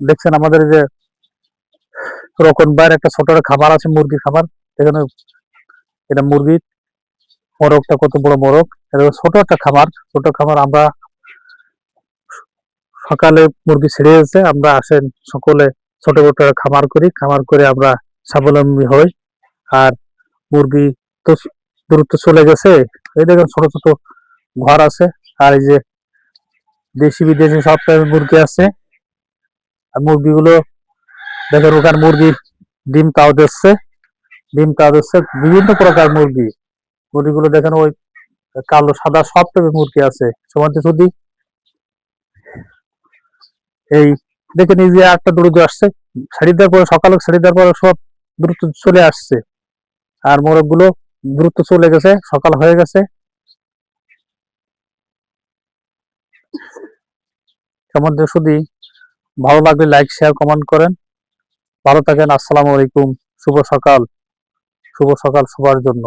দেখছেন আমাদের যে রকন বাইরে একটা ছোট খাবার আছে, মুরগি খাবার। এখানে এটা মুরগির মোরগটা কত বড় মোরগ। এটা ছোট একটা খাবার। ছোট খাবার আমরা সকালে মুরগি ছেড়ে এসে আমরা আসেন সকলে ছোট ছোট খামার করি। খামার করে আমরা স্বাবলম্বী হই। আর মুরগি তো দূরত্ব চলে গেছে। এই দেখেন ছোট ছোট ঘর আছে। আর এই যে দেশি বিদেশি সব মুরগি আছে। আর মুরগিগুলো দেখেন ওখানে মুরগি ডিম তাও দিচ্ছে, ডিম তাও দিচ্ছে, বিভিন্ন প্রকার মুরগি। মুরগিগুলো দেখেন ওই কালো, সাদা সব টাইপের মুরগি আছে। সমাজ যদি এই এই যে একটা দ্রুত আসছে। ছাড়ি দেওয়ার পরে, সকালে ছাড়ি দেওয়ার পরে সব দ্রুত চলে আসছে। আর মোরগগুলো দ্রুত চলে গেছে, সকাল হয়ে গেছে। সম্বন্ধে শুধু ভালো লাগলে লাইক শেয়ার কমেন্ট করেন। ভালো থাকেন, আসসালামু আলাইকুম। শুভ সকাল। শুভ সকাল সবার জন্য।